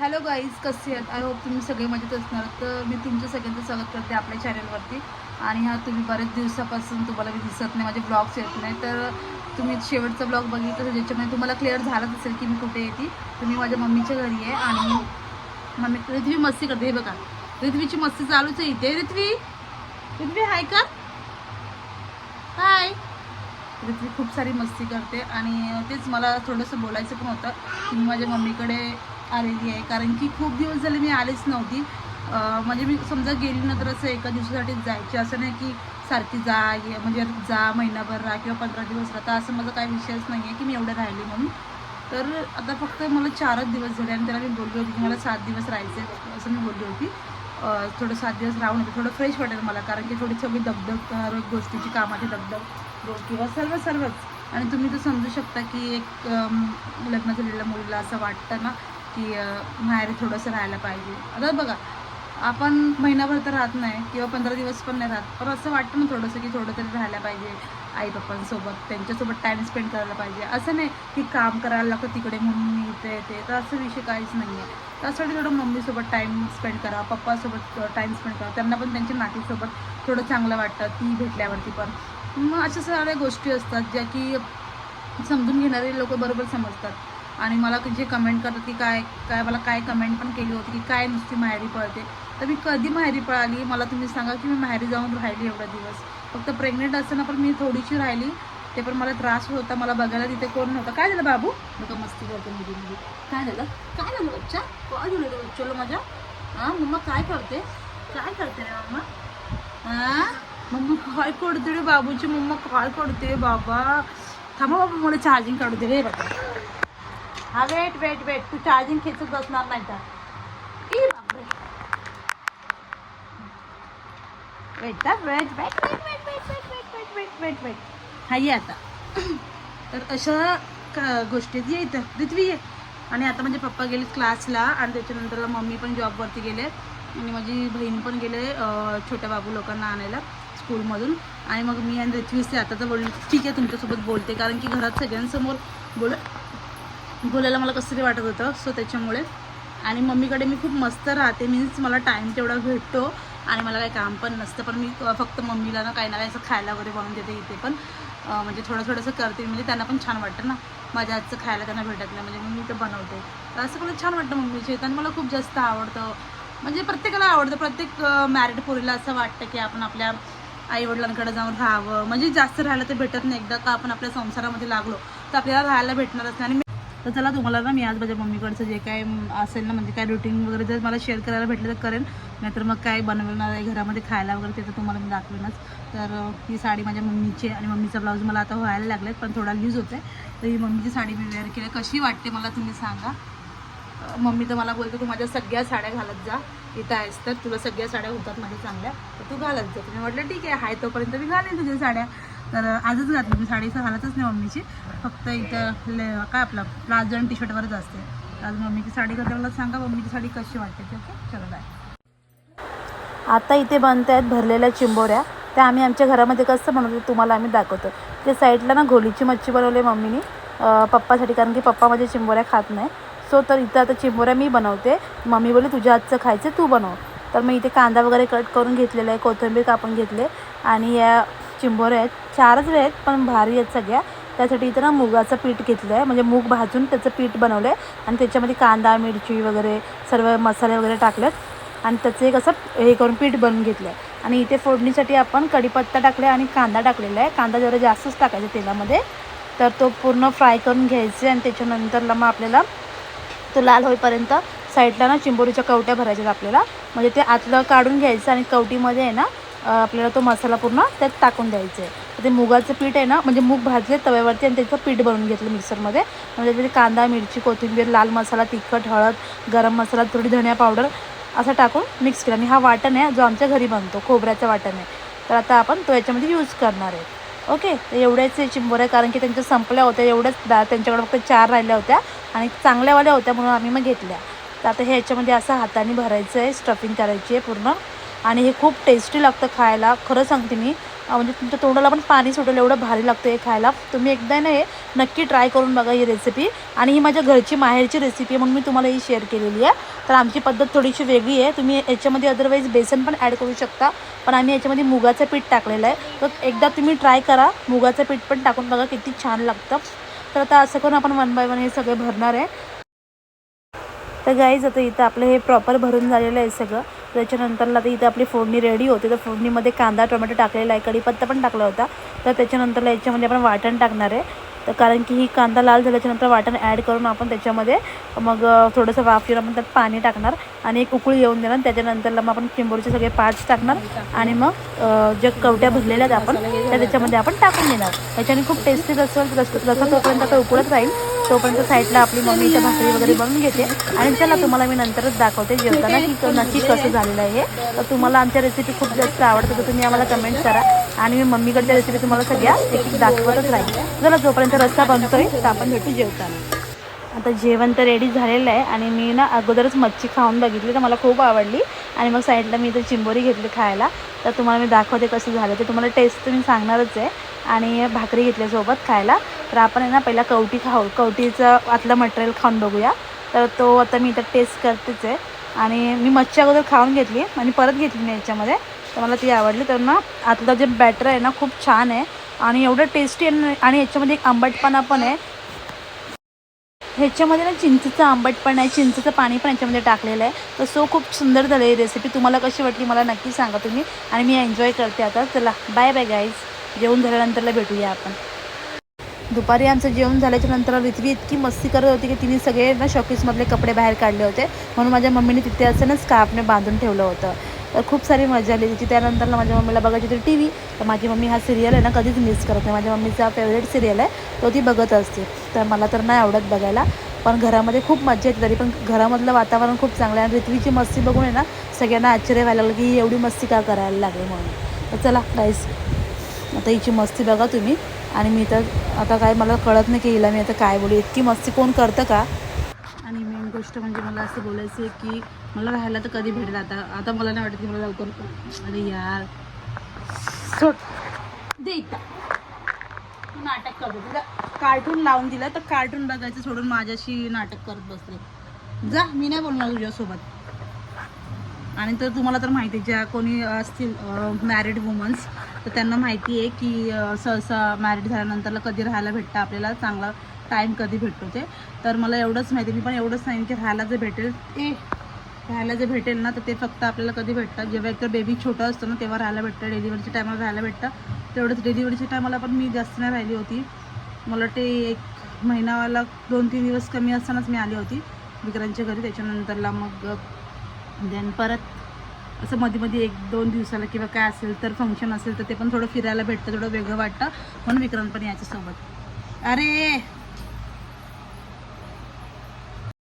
Hello guys कसे आहेत? I hope तुम्ही सगळे मजेत असणार. तर मी तुमचं सगळ्यांचं स्वागत करते आपल्या चॅनलवरती आणि हा तुम्ही बऱ्याच दिवसापासून तुम्हाला मी दिसत नाही माझे ब्लॉग्स येत नाही. तर तुम्ही शेवटचा ब्लॉग बघितलं तर ज्याच्यामध्ये तुम्हाला क्लिअर झालंच असेल की मी कुठे येते तर मी माझ्या मम्मीच्या घरी आहे आणि मम्मी रिथ्वी मस्ती करते. हे बघा. रिथवीची मस्ती चालूच आहे इथे. रिथवी रिथवी हाय का? हाय रिथवी खूप सारी मस्ती करते आणि तेच मला थोडंसं बोलायचं पण होतं. की मी माझ्या मम्मीकडे आलेली आहे. कारण की खूप दिवस झाले मी आलेच नव्हती. म्हणजे मी समजा गेली ना तर असं एका दिवसासाठी जायची. असं नाही की सारखी जा ये म्हणजे जा महिनाभर राहा किंवा पंधरा दिवस राहता असं माझा काही विषयच नाही आहे की मी एवढं राहिली म्हणून. तर आता फक्त मला चारच दिवस झाले आणि त्याला मी बोलली होती की मला सात दिवस राहायचे असं मी बोलली होती. थोडं सात दिवस राहून होते थोडं फ्रेश वाटेल मला. कारण की थोडी सगळी दगदग हर गोष्टीची कामाची दगदग रोज किंवा सर्व सर्वच. आणि तुम्ही तर समजू शकता की एक लग्न झालेल्या मुलीला असं वाटतं ना की माहेर माहेरी थोडंसं राहायला पाहिजे. आता बघा आपण महिनाभर तर राहत नाही किंवा पंधरा दिवस पण नाही राहत पण असं वाटतं ना थोडंसं की थोडं तरी राहायला पाहिजे आई पप्पांसोबत त्यांच्यासोबत टाईम स्पेंड करायला पाहिजे. असं नाही की काम करायला लागतं तिकडे मम्मी इथे येते तर असं विषय काहीच नाही आहे त्यासाठी थोडं मम्मीसोबत टाईम स्पेंड करा पप्पासोबत टाईम स्पेंड करा. त्यांना पण त्यांच्या नातीसोबत थोडं चांगलं वाटतं ती भेटल्यावरती पण. मग अशा सगळ्या गोष्टी असतात ज्या की समजून घेणारे लोक बरोबर समजतात. आणि मला जे कमेंट करतात की काय काय मला काय कमेंट पण केली होती की काय नुसती माहेरी पळते. तर मी कधी माहेरी पळाली? मला तुम्ही सांगा की मी माहेरी जाऊन राहिली एवढा दिवस. फक्त प्रेग्नेंट असताना पण मी थोडीशी राहिली. ते पण मला त्रास होत. होता मला बघायला तिथे कोण नव्हतं. काय झालं बाबू? बघा मस्ती करते मुली मुली काय झालं? काय झालं बच्चा? काय झालं रे माझ्या? हां मम्मा काय करते? काय करते रे मम्मा? हां? मम्मा काय करते रे बाबूची? मम्मा काय करते? बाबा थांबा बाबा मला चार्जिंग काढू दे. रे बाबा हा वेट वेट वेट तू चार्जिंग खेचत बसणार नाही का ई बापरे wait wait wait wait wait wait wait wait wait wait wait wait हा ये आता तर अशा क- गोष्टीत ये इथं पृथ्वी ये आणि आता म्हणजे पप्पा गेले क्लासला आणि त्याच्यानंतर मम्मी पण जॉबवरती गेले आणि माझी बहीण पण गेले छोट्या बाबू लोकांना आणायला स्कूलमधून आणि मग मी आणि रिथवीस ते आता तर बोल ठीक आहे तुमच्यासोबत बोलते कारण की घरात सगळ्यांसमोर बोल बोलायला मला कसं तरी वाटत होतं सो त्याच्यामुळे. आणि मम्मीकडे मी खूप मस्त राहते मीन्स मला टाईम तेवढा भेटतो आणि मला काही काम पण नसतं. पण मी फक्त मम्मीला ना काही ना काही असं खायला वगैरे बनवून देते इथे पण. म्हणजे थोडं थोडंसं करते म्हणजे त्यांना पण छान वाटतं ना. माझ्या आजचं खायला त्यांना भेटत नाही म्हणजे मी ते बनवते. तर असं मला छान वाटतं मम्मीचे. आणि मला खूप जास्त आवडतं. म्हणजे प्रत्येकाला आवडतं प्रत्येक मॅरिड पोरीला असं वाटतं की आपण आपल्या आईवडिलांकडे जाऊन राहावं. म्हणजे जास्त राहायला ते भेटत नाही. एकदा का आपण आपल्या संसारामध्ये लागलो तर आपल्याला राहायला भेटणारच नाही. आणि तर चला तुम्हाला ना मी आज माझ्या मम्मीकडचं जे काय असेल ना म्हणजे काय रुटीन वगैरे जर मला शेअर करायला भेटलं तर करेन. नाहीतर मग काय बनवणार आहे घरामध्ये खायला वगैरे ते तर तुम्हाला मी दाखवेनच. तर ही साडी माझ्या मम्मीची आणि मम्मीचा ब्लाऊज मला आता व्हायला लागलेत पण थोडा यूज होते तर ही मम्मीची साडी मी वेअर केली. कशी वाटते मला तुम्ही सांगा. मम्मी तर मला बोलते तू माझ्या सगळ्या साड्या घालत जा. इथं आहेस तर तुला सगळ्या साड्या होतात माझ्या चांगल्या. तर तू घालत जा. तुम्ही म्हटलं ठीक आहे हाय तोपर्यंत मी घालेन तुझ्या साड्या. तर आजच घातली मी साडी घालतच नाही मम्मीची. फक्त इथं काय आपलं प्लाझो आणि टी शर्टवरच असते. आज मम्मीची साडी करते मला सांगा मम्मीची साडी कशी वाटते ओके? चलो बाय आता इथे बनत आहेत भरलेल्या चिंबोऱ्या. त्या आम्ही आमच्या घरामध्ये कसं बनवतो तुम्हाला आम्ही दाखवतो. ते साईडला ना घोलीची मच्छी बनवली मम्मीनी. पप्पासाठी कारण की पप्पा माझ्या चिंबोऱ्या खात नाही. सो तर इथं आता चिंबोऱ्या मी बनवते. मम्मी बोलली तुझ्या हातचं खायचं तू बनव. तर मी इथे कांदा वगैरे कट करून घेतलेला आहे कोथिंबीर कापून घेतले. आणि या चिंबोरे आहेत. चारच आहेत पण भारी आहेत सगळ्या. त्यासाठी इथं ना मुगाचं पीठ घेतलं आहे म्हणजे मूग भाजून त्याचं पीठ बनवलं आहे आणि त्याच्यामध्ये कांदा मिरची वगैरे सर्व मसाले वगैरे टाकलेत. आणि त्याचं एक असं हे करून पीठ बनवून घेतलं आहे आणि इथे फोडणीसाठी आपण कढीपत्ता टाकला आणि कांदा टाकलेला आहे कांदा जरा जास्तच टाकायचा तेलामध्ये. तर तो पूर्ण फ्राय करून घ्यायचे आणि त्याच्यानंतरला मग आपल्याला तो लाल होईपर्यंत साईडला ना चिंबोरीच्या कवट्या भरायच्यात आपल्याला. म्हणजे ते आतलं काढून घ्यायचं आणि कवटीमध्ये आहे ना आपल्याला तो मसाला पूर्ण त्यात टाकून द्यायचा. आहे ते मुगाचं पीठ आहे ना म्हणजे मूग भाजले तव्यावरती आणि त्याचं पीठ बनवून घेतलं मिक्सरमध्ये. म्हणजे त्याच्यामध्ये कांदा मिरची कोथिंबीर लाल मसाला तिखट हळद गरम मसाला थोडी धनिया पावडर असं टाकून मिक्स केलं. आणि हा वाटण आहे जो आमच्या घरी बनतो खोबऱ्याचा वाटण आहे. तर आता आपण तो याच्यामध्ये यूज करणार आहे. ओके तर एवढ्याच हे चिंबोऱ्या कारण की त्यांच्या संपल्या होत्या एवढ्याच दा त्यांच्याकडे फक्त चार राहिल्या होत्या आणि चांगल्यावाल्या होत्या म्हणून आम्ही मग घेतल्या. तर आता हे याच्यामध्ये असं हाताने भरायचं आहे स्टफिंग करायची आहे पूर्ण. आणि हे खूप टेस्टी लागतं खायला. खरं सांगते मी. म्हणजे तुमच्या तोंडाला पण पाणी सुटेल एवढं भारी लागतं हे खायला. तुम्ही एकदा ना हे नक्की ट्राय करून बघा ही रेसिपी आणि ही माझ्या घरची माहेरची रेसिपी आहे म्हणून मी तुम्हाला ही शेअर केलेली आहे. तर आमची पद्धत थोडीशी वेगळी आहे. तुम्ही याच्यामध्ये अदरवाईज बेसन पण ॲड करू शकता. पण आम्ही याच्यामध्ये मुगाचं पीठ टाकलेलं आहे. तर एकदा तुम्ही ट्राय करा. मुगाचं पीठ पण टाकून बघा किती छान लागतं. तर आता असं करून आपण वन बाय वन हे सगळे भरणार आहे. तर गाईज आता इथं आपलं हे प्रॉपर भरून झालेलं आहे सगळं. त्याच्यानंतरला तर इथं आपली फोडणी रेडी होते. तर फोडणीमध्ये कांदा टोमॅटो टाकलेला आहे. कढीपत्ता पण टाकला होता. तर त्याच्यानंतरला याच्यामध्ये आपण वाटण टाकणार आहे. तर कारण की ही कांदा लाल झाल्याच्यानंतर वाटण ॲड करून आपण त्याच्यामध्ये मग थोडंसं वाफ येऊन आपण त्यात पाणी टाकणार आणि एक उकळी येऊन देणार. त्याच्यानंतरला मग आपण चिंबोरीचे सगळे पार्ट्स टाकणार आणि मग ज्या कवट्या भरलेल्या आहेत आपण त्या त्याच्यामध्ये आपण टाकून देणार. त्याच्याने खूप टेस्टी असेल रस तोपर्यंत आता उकळत राहील तोपर्यंत साईडला आपली मम्मी भाकरी वगैरे बनवून घेते. आणि चला तुम्हाला मी नंतरच दाखवते जेवताना की नक्की कसं झालेलं आहे तर तुम्हाला आमच्या रेसिपी खूप जास्त आवडतं तर तुम्ही आम्हाला कमेंट करा. आणि मी मम्मीकडच्या रेसिपी तुम्हाला सगळ्या एक एक दाखवतच राहील चला जोपर्यंत रस्ता बनतोय तर आपण भेटू जेवताना. आता जेवण तर रेडी झालेलं आहे. आणि मी ना अगोदरच मच्छी खाऊन बघितली तर मला खूप आवडली. आणि मग साईडला मी इथं चिंबोरी घेतली खायला. तर तुम्हाला मी दाखवते कसं झालं ते. तुम्हाला टेस्ट मी सांगणारच आहे. आणि भाकरी घेतली सोबत खायला. तर आपण आहे ना पहिला कवटी खाऊ. कवटीचं आतलं मटेरियल खाऊन बघूया. तर तो आता मी इथं टेस्ट करतेच आहे. आणि मी मच्छी अगोदर खाऊन घेतली आणि परत घेतली मी याच्यामध्ये. तर मला ती आवडली. तर ना आतलं जे बॅटर आहे ना खूप छान आहे. आणि एवढं टेस्टी आहे आणि याच्यामध्ये एक आंबटपणा पण आहे. ह्याच्यामध्ये ना चिंचेचं आंबट पण आहे. चिंचेचं पाणी पण याच्यामध्ये टाकलेलं आहे. तर सो खूप सुंदर झाली रेसिपी तुम्हाला कशी वाटली मला नक्की सांगा तुम्ही. आणि मी एन्जॉय करते आता. चला बाय बाय गाईज जेवण झाल्यानंतरला भेटूया आपण. दुपारी आमचं जेवण झाल्याच्यानंतर रिथवी इतकी मस्ती करत होती की तिने सगळे ना शॉकीसमधले कपडे बाहेर काढले होते. म्हणून माझ्या मम्मीने तिथे असं ना स्कार्फने बांधून ठेवलं होतं. तर खूप सारी मजा आली तिची त्यानंतर ना माझ्या मम्मीला बघायची होती टी व्ही. तर माझी मम्मी हा सिरियल आहे ना कधीच मिस करत नाही. माझ्या मम्मीचा फेवरेट सिरियल आहे. तो ती बघत असते. तर मला तर नाही आवडत बघायला. पण घरामध्ये खूप मजा येते. तरी पण घरामधलं वातावरण खूप चांगलं आहे. आणि रिथवीची मस्ती बघून आहे ना सगळ्यांना आश्चर्य व्हायला लागलं की एवढी मस्ती का करायला लागली म्हणून. तर चला गाईस आता हिची मस्ती बघा तुम्ही. आणि मी तर आता काय मला कळत नाही की हिला मी आता काय बोलू. इतकी मस्ती कोण करतं का? आणि मेन गोष्ट म्हणजे मला असं बोलायचं आहे की मला राहायला तर कधी भेटेल आता. आता मला नाही वाटत की मला लवकर अरे यार. सोड. दे तू नाटक करतो कार्टून लावून दिलं तर कार्टून बघायचं सोडून माझ्याशी नाटक करत बसले. जा मी नाही बोलणार तुझ्यासोबत. आणि तर तुम्हाला तर माहिती ज्या कोणी असतील मॅरिड वुमन्स तर त्यांना माहिती आहे की सहसा मॅरिड झाल्यानंतरला कधी राहायला भेटतं आपल्याला चांगला टाईम कधी भेटतो ते. तर मला एवढंच माहिती आहे, मी पण एवढंच सांगेन की राहायला जे भेटेल ते राहायला जे भेटेल ना तर ते फक्त आपल्याला कधी भेटतं जेव्हा एकतर बेबी छोटं असतं ना तेव्हा राहायला भेटतं. डिलिव्हरीच्या टायमाला राहायला भेटतं. तेवढंच डिलिव्हरीच्या टायमाला पण मी जास्त नाही राहिली होती. मला ते एक महिनावाला दोन तीन दिवस कमी असतानाच मी आली होती. विक्रांतच्या घरी त्याच्यानंतरला मग देन परत असं मध्ये मध्ये एक दोन दिवसाला किंवा काय असेल तर फंक्शन असेल तर ते पण थोडं फिरायला भेटतं थोडं वेगळं वाटतं. म्हणून विक्रांत पण याच्यासोबत. अरे!